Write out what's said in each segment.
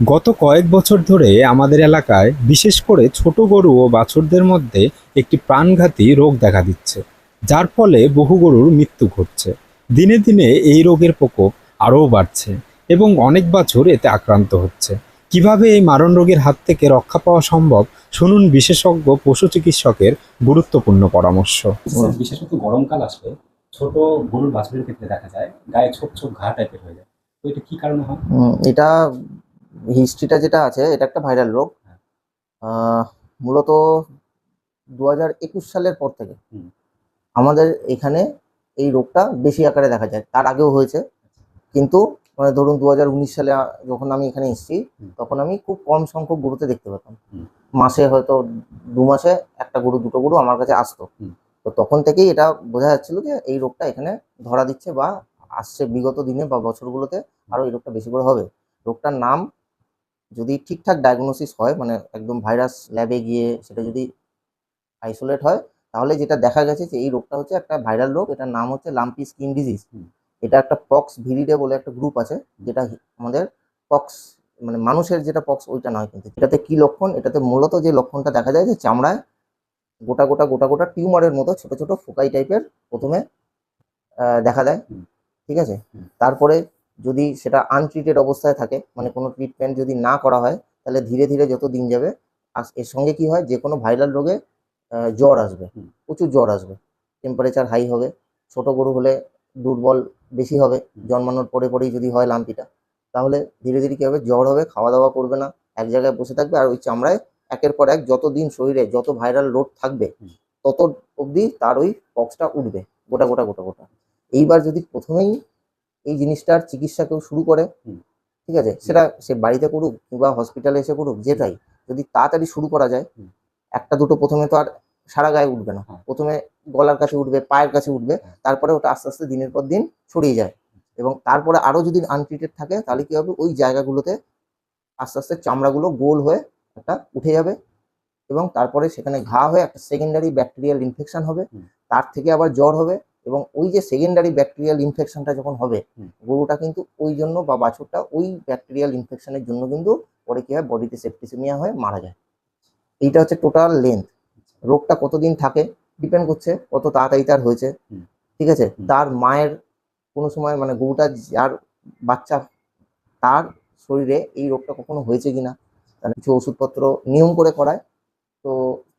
গত কয়েক বছর ধরে আমাদের এলাকায় বিশেষ করে ছোট গরু ও বাছুরদের মধ্যে একটি প্রাণঘাতী রোগ দেখা দিচ্ছে যার ফলে বহু গরুর মৃত্যু ঘটছে। দিনে দিনে এই রোগের প্রকোপ আরও বাড়ছে এবং অনেক বাছুর এতে আক্রান্ত হচ্ছে। কীভাবে এই মারণ রোগের হাত থেকে রক্ষা পাওয়া সম্ভব শুনুন বিশেষজ্ঞ পশু চিকিৎসকের গুরুত্বপূর্ণ পরামর্শ। বিশেষত গরমকাল আসলে ছোট গরুর বাছুরের ক্ষেত্রে দেখা যায় গায়ে ছোপ ছোপ ঘা টাইপের হয়ে যায়। তো এটা কি কারণে হয়? এটা হিস্ট্রিটা যেটা আছে এটা একটা ভাইরাল রোগ। মূলত দু হাজার একুশ সালের পর থেকে আমাদের এখানে এই রোগটা বেশি আকারে দেখা যায়। তার আগেও হয়েছে। কিন্তু মানে ধরুন দু হাজার উনিশ সালে যখন আমি এখানে এসেছি তখন আমি খুব কম সংখ্যক গরুতে দেখতে পেতাম। মাসে হয়তো দু মাসে একটা গরু দুটো গরু আমার কাছে আসতো। তো তখন থেকেই এটা বোঝা যাচ্ছিল যে এই রোগটা এখানে ধরা দিচ্ছে বা আসছে বিগত দিনে বা বছরগুলোতে আরও এই রোগটা বেশি করে হবে। রোগটার নাম যদি ঠিকঠাক ডায়াগনোসিস হয় মানে একদম ভাইরাস ল্যাবে গিয়ে সেটা যদি আইসোলেট হয় তাহলে যেটা দেখা গেছে যে এই রোগটা হচ্ছে একটা ভাইরাল রোগ এটার নাম হচ্ছে লাম্পি স্কিন ডিজিজ এটা একটা পক্স ভিরিডে বলে একটা গ্রুপ আছে যেটা আমাদের পক্স মানে মানুষের যেটা পক্স ওইটা নয় কিন্তু। এটাতে কি লক্ষণ? এটাতে মূলত যে লক্ষণটা দেখা যায় যে চামড়ায় গোটা গোটা গোটা গোটা টিউমারের মতো ছোট ছোট ফোকাই টাইপের প্রথমে দেখা দেয়। ঠিক আছে? তারপরে যদি সেটা আনট্রিটেড অবস্থায় থাকে মানে কোনো ট্রিটমেন্ট যদি না করা হয় তাহলে ধীরে ধীরে যত দিন যাবে আর এর সঙ্গে কি হয় যে কোনো ভাইরাল রোগে জ্বর আসবে প্রচুর জ্বর আসবে টেম্পারেচার হাই হবে ছোট গরু হলে দুর্বল বেশি হবে জন্মানোর পরে পরেই যদি হয় লাম্পিটা তাহলে ধীরে ধীরে কী হবে জ্বর হবে খাওয়া দাওয়া করবে না এক জায়গায় বসে থাকবে আর ওই চামড়ায় একের পর এক যত দিন শরীরে যত ভাইরাল লোড থাকবে তত অবধি তার ওই পক্সটা উঠবে গোটা গোটা গোটা গোটা। এইবার যদি প্রথমেই এই জিনিসটার চিকিৎসা কেউ শুরু করে ঠিক আছে? সেটা সে বাড়িতে করুক কিংবা হসপিটালে এসে করুক যেটাই। যদি তাড়াতাড়ি শুরু করা যায় একটা দুটো প্রথমে তো আর সারা গায়ে উঠবে না। হ্যাঁ। প্রথমে গলার কাছে উঠবে পায়ের কাছে উঠবে হ্যাঁ। তারপরে ওটা আস্তে আস্তে দিনের পর দিন ছড়িয়ে যায়। এবং তারপরে আরও যদি আনট্রিটেড থাকে তাহলে কি হবে? ওই জায়গাগুলোতে আস্তে আস্তে চামড়াগুলো গোল হয়ে একটা উঠে যাবে এবং তারপরে সেখানে ঘা হয়ে একটা সেকেন্ডারি ব্যাকটেরিয়াল ইনফেকশন হবে। তার থেকে আবার জ্বর হবে। এবং ওই যে সেকেন্ডারি ব্যাকটেরিয়াল ইনফেকশনটা যখন হবে গরুটা কিন্তু ওই জন্য বা বাছুরটা ওই ব্যাকটেরিয়াল ইনফেকশনের জন্য কিন্তু পরে কি হয় বডিতে সেপ্টিসিমিয়া হয়ে মারা যায়। এইটা হচ্ছে টোটাল লেন্থ রোগটা কতদিন থাকে ডিপেন্ড করছে কত তাড়াতাড়ি তার হয়েছে। ঠিক আছে? তার মায়ের কোনো সময় মানে গরুটা যার বাচ্চা তার শরীরে এই রোগটা কখনো হয়েছে কিনা তার কিছু ওষুধপত্র নিয়ম করে করায়। তো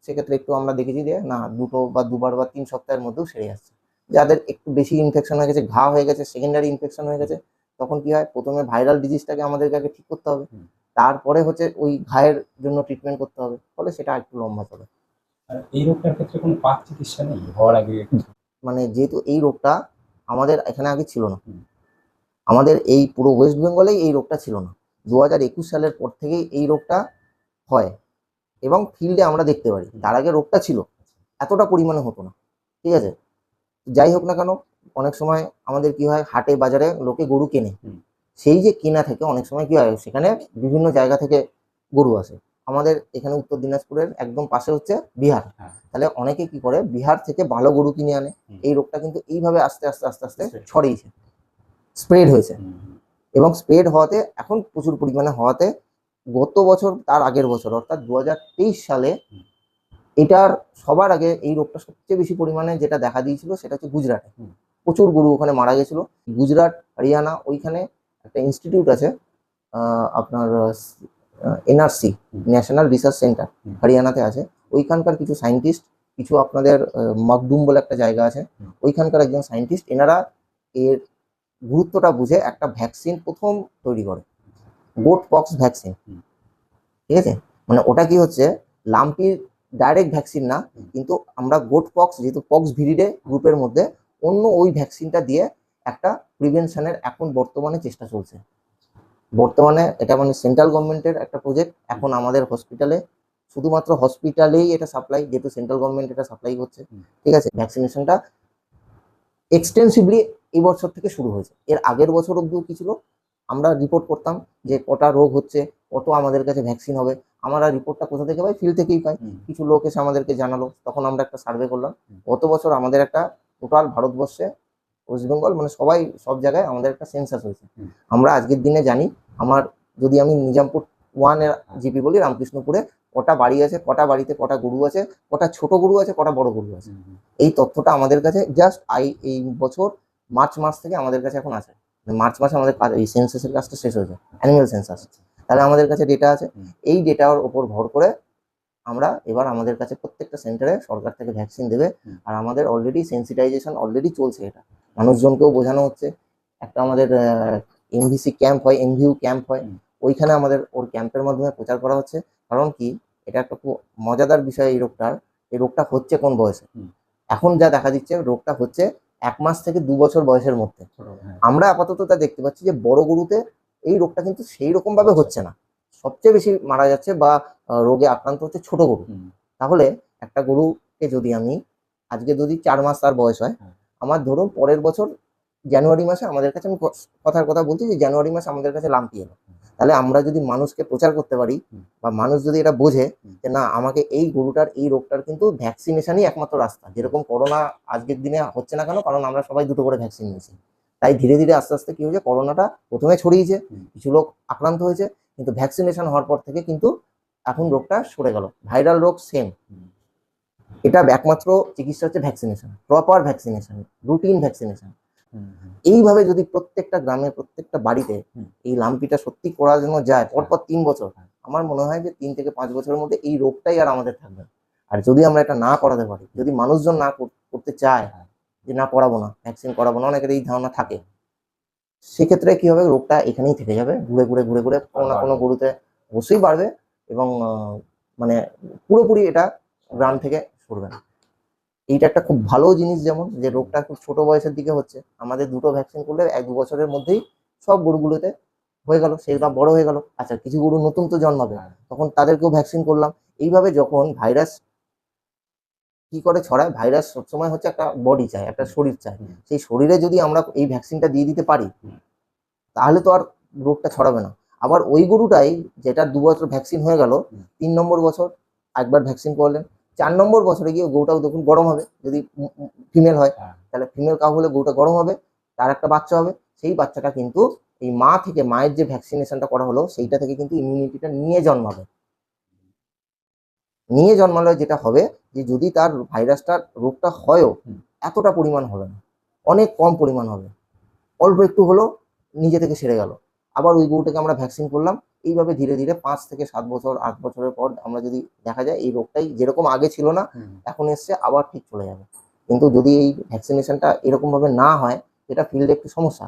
সেক্ষেত্রে একটু আমরা দেখেছি যে না দুটো বা দুবার বা তিন সপ্তাহের মধ্যেও সেরে যাচ্ছে। যাদের একটু বেশি ইনফেকশন হয়ে গেছে ঘা হয়ে গেছে সেকেন্ডারি ইনফেকশন হয়ে গেছে তখন কি হয়? প্রথমে ভাইরাল ডিজিজটাকে আমাদেরকে আগে ঠিক করতে হবে। তারপরে হচ্ছে ওই ঘায়ের জন্য ট্রিটমেন্ট করতে হবে। ফলে সেটা একটু লম্বা চলে। এই রোগটার ক্ষেত্রে কোনো পাক চিকিৎসা নেই? হওয়ার আগে মানে যেহেতু এই রোগটা আমাদের এখানে আগে ছিল না। আমাদের এই পুরো ওয়েস্ট বেঙ্গলেই এই রোগটা ছিল না। দু হাজার একুশ সালের পর থেকেই এই রোগটা হয়। এবং ফিল্ডে আমরা দেখতে পারি। তার আগে রোগটা ছিল। এতটা পরিমাণে হতো না। ঠিক আছে? যাই হোক না কেন অনেক সময় আমাদের কি হয় হাটে বাজারে লোকে গরু কেনে। সেই যে কেনা থেকে অনেক সময় কি হয় সেখানে বিভিন্ন জায়গা থেকে গরু আসে। আমাদের এখানে উত্তর দিনাজপুরের একদম পাশে হচ্ছে বিহার। হ্যাঁ। তাহলে অনেকে কি করে বিহার থেকে ভালো গরু কিনে আনে। এই রোগটা কিন্তু এইভাবে আস্তে আস্তে আস্তে আস্তে ছড়িয়েছে। স্প্রেড হয়েছে। এবং স্প্রেড হওয়াতে এখন প্রচুর পরিমাণে হওয়াতে গত বছর তার আগের বছর অর্থাৎ দু হাজার তেইশ সালে। এটার সবার আগে এই রোগটা সবচেয়ে বেশি পরিমাণে যেটা দেখা দিয়েছিল সেটা হচ্ছে গুজরাটে। প্রচুর গরু ওখানে মারা গেছিল। গুজরাট হরিয়ানা ওইখানে একটা ইনস্টিটিউট আছে আপনার এনআরসি ন্যাশনাল রিসার্চ সেন্টার হরিয়ানাতে আছে। ওইখানকার কিছু সায়েন্টিস্ট কিছু আপনাদের আহ, মখদুম বলে একটা জায়গা আছে। ওইখানকার একজন সায়েন্টিস্ট এনারা এর গুরুত্বটা বুঝে একটা ভ্যাকসিন প্রথম তৈরি করে। গোট পক্স ভ্যাকসিন ঠিক আছে? মানে ওটা কি হচ্ছে? লাম্পির ডাইরেক্ট ভ্যাকসিন না কিন্তু আমরা গোট পক্স যেহেতু পক্স ভিরিডে গ্রুপের মধ্যে অন্য ওই ভ্যাকসিনটা দিয়ে একটা প্রিভেনশনের এখন বর্তমানে চেষ্টা চলছে। বর্তমানে এটা মানে সেন্ট্রাল গভর্নমেন্টের একটা প্রজেক্ট এখন আমাদের হসপিটালে শুধুমাত্র হসপিটালেই এটা সাপ্লাই যেহেতু সেন্ট্রাল গভর্নমেন্ট এটা সাপ্লাই করছে ঠিক আছে? ভ্যাকসিনেশনটা এক্সটেন্সিভলি এই বছর থেকে শুরু হয়েছে। এর আগের বছর অব্দিও কি ছিল? আমরা রিপোর্ট করতাম যে কটা রোগ হচ্ছে কত আমাদের কাছে ভ্যাকসিন হবে আমরা রিপোর্টটা কোথা থেকে পাই? ফিল্ড থেকেই পাই। কিছু লোক এসে আমাদেরকে জানালো। তখন আমরা একটা সার্ভে করলাম। গত বছর আমাদের একটা টোটাল ভারতবর্ষে ওয়েস্ট বেঙ্গল মানে সবাই সব জায়গায় আমাদের একটা সেন্সাস হয়েছে। আমরা আজকের দিনে জানি আমার যদি আমি নিজামপুর ওয়ানের জিপি বলি রামকৃষ্ণপুরে কটা বাড়ি আছে কটা বাড়িতে কটা গরু আছে কটা ছোট গরু আছে কটা বড় গরু আছে। এই তথ্যটা আমাদের কাছে জাস্ট আই এই বছর মার্চ মাস থেকে আমাদের কাছে এখন আছে। মানে মার্চ মাসে আমাদের এই সেন্সাসের কাজটা শেষ হয়েছে। অ্যানিমেল সেন্সাস তাহলে আমাদের কাছে ডেটা আছে। এই ডেটার উপর ভর করে আমরা এবার আমাদের কাছে প্রত্যেকটা সেন্টারে সরকার থেকে ভ্যাকসিন দেবে। আর আমাদের অলরেডি সেন্সিটাইজেশন অলরেডি চলছে এটা। মানুষজনকেও বোঝানো হচ্ছে। একটা আমাদের এমভিসি ক্যাম্প হয় এমভিউ ক্যাম্প হয় ওইখানে আমাদের ওর ক্যাম্পের মাধ্যমে প্রচার করা হচ্ছে। কারণ কি? এটা একটা খুব মজাদার বিষয় এই রোগটার। এই রোগটা হচ্ছে কোন বয়সে? এখন যা দেখা দিচ্ছে রোগটা হচ্ছে এক মাস থেকে দু বছর বয়সের মধ্যে। হ্যাঁ। আমরা আপাতত তা দেখতে পাচ্ছি যে বড় গরুতে এই রোগটা কিন্তু সেই রকম ভাবে হচ্ছে না। সবচেয়ে বেশি মারা যাচ্ছে বা রোগে আক্রান্ত হচ্ছে ছোট গরু। তাহলে একটা গরুকে যদি আমি আজকে যদি চার মাস তার বয়স হয় হ্যাঁ। আমার ধরুন পরের বছর জানুয়ারি মাসে আমাদের কাছে আমি কথার কথা বলছি যে জানুয়ারি মাসে আমাদের কাছে লাম্পি এলো। তাহলে আমরা যদি মানুষকে প্রচার করতে পারি বা মানুষ যদি এটা বোঝে যে না আমাকে এই গরুটার এই রোগটার কিন্তু ভ্যাকসিনেশনই একমাত্র রাস্তা। যেরকম করোনা আজকের দিনে হচ্ছে না কেন? কারণ আমরা সবাই দুটো করে ভ্যাকসিন নিয়েছি। তাই ধীরে ধীরে আস্তে আস্তে কি হয়েছে করোনাটা প্রথমে ছড়িয়েছে কিছু লোক আক্রান্ত হয়েছে কিন্তু ভ্যাকসিনেশন হওয়ার পর থেকে কিন্তু এখন রোগটা সরে গেল। ভাইরাল রোগ সেম এটা একমাত্র চিকিৎসা হচ্ছে vaccination proper vaccination routine vaccination. এইভাবে যদি প্রত্যেকটা গ্রামে প্রত্যেকটা বাড়িতে এই লাম্পিটা সত্যি করার জন্য যায় পরপর তিন বছর হ্যাঁ। আমার মনে হয় যে তিন থেকে পাঁচ বছরের মধ্যে এই রোগটাই আর আমাদের থাকবে আর যদি আমরা এটা না করাতে পারি যদি মানুষজন না কর- করতে চায় হ্যাঁ। যে না করাবো না ভ্যাকসিন করাবো না অনেকের এই ধারণা থাকে। সেক্ষেত্রে কি হবে রোগটা এখানেই থেকে যাবে ঘুরে ঘুরে ঘুরে ঘুরে কোনো না কোনো গরুতে অবশ্যই বাড়বে এবং মানে পুরোপুরি এটা গ্রাম থেকে সরবে না। এইটা একটা খুব ভালো জিনিস যেমন যে রোগটা খুব ছোট বয়সের দিকে হচ্ছে আমাদের দুটো ভ্যাকসিন করলে এক দু বছরের মধ্যেই সব গরুগুলোতে হয়ে গেল সেগুলো বড় হয়ে গেল। আচ্ছা কিছু গরু নতুন তো জন্মাবে হ্যাঁ। তখন তাদেরকেও ভ্যাকসিন করলাম। এইভাবে যখন ভাইরাস কি করে ছড়ায়? ভাইরাস সবসময় হচ্ছে একটা বডি চায় একটা শরীর চায়। হুম। সেই শরীরে যদি আমরা এই ভ্যাকসিনটা দিয়ে দিতে পারি তাহলে তো আর রোগটা ছড়াবে না। আবার ওই গরুটাই যেটা দু বছর ভ্যাকসিন হয়ে গেল তিন নম্বর বছর একবার ভ্যাকসিন করলেন চার নম্বর বছরে গিয়ে গরুটাও দেখুন গরম হবে যদি ফিমেল হয় হ্যাঁ। তাহলে ফিমেল কাউ হলে গরুটা গরম হবে তার একটা বাচ্চা হবে সেই বাচ্চাটা কিন্তু এই মা থেকে মায়ের যে ভ্যাকসিনেশনটা করা হলো সেইটা থেকে কিন্তু ইমিউনিটিটা নিয়ে জন্মাবে। নিয়ে জন্মালে যেটা হবে যে যদি তার ভাইরাসটার রোগটা হয়ও এতটা পরিমাণ হবে না। অনেক কম পরিমাণ হবে। অল্প একটু হলো নিজে থেকে সেরে গেল। আবার ওই গরুটাকে আমরা ভ্যাকসিন করলাম। এইভাবে ধীরে ধীরে পাঁচ থেকে সাত বছর আট বছরের পর আমরা যদি দেখা যায় এই রোগটাই যেরকম আগে ছিল না এখন এসছে আবার ঠিক চলে যাবে। কিন্তু যদি এই ভ্যাকসিনেশনটা এরকমভাবে না হয় এটা ফিল্ডে একটু সমস্যা।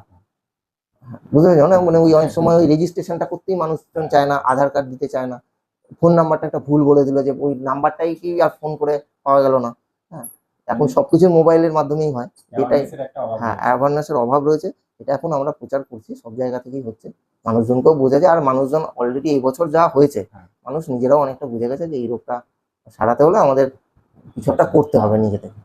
বুঝতে পেরেছ না? মানে ওই অনেক সময় ওই রেজিস্ট্রেশনটা করতেই মানুষজন চায় না আধার কার্ড দিতে চায় না। ফোন নাম্বারটা একটা ভুল বলে দিল যে ওই নাম্বারটাই কি আর ফোন করে পাওয়া গেল না। হ্যাঁ এখন সবকিছু মোবাইলের মাধ্যমেই হয়। এটাই। হ্যাঁ। অ্যাওয়ারনেসের অভাব রয়েছে। এটা এখন আমরা প্রচার করছি সব জায়গা থেকেই হচ্ছে। মানুষজনকেও বোঝা যায় আর মানুষজন অলরেডি এই বছর যা হয়েছে হ্যাঁ। মানুষ নিজেরাও অনেকটা বুঝে গেছে যে এই রোগটা সারাতে হলে আমাদের কিছু একটা করতে হবে নিজে থেকে।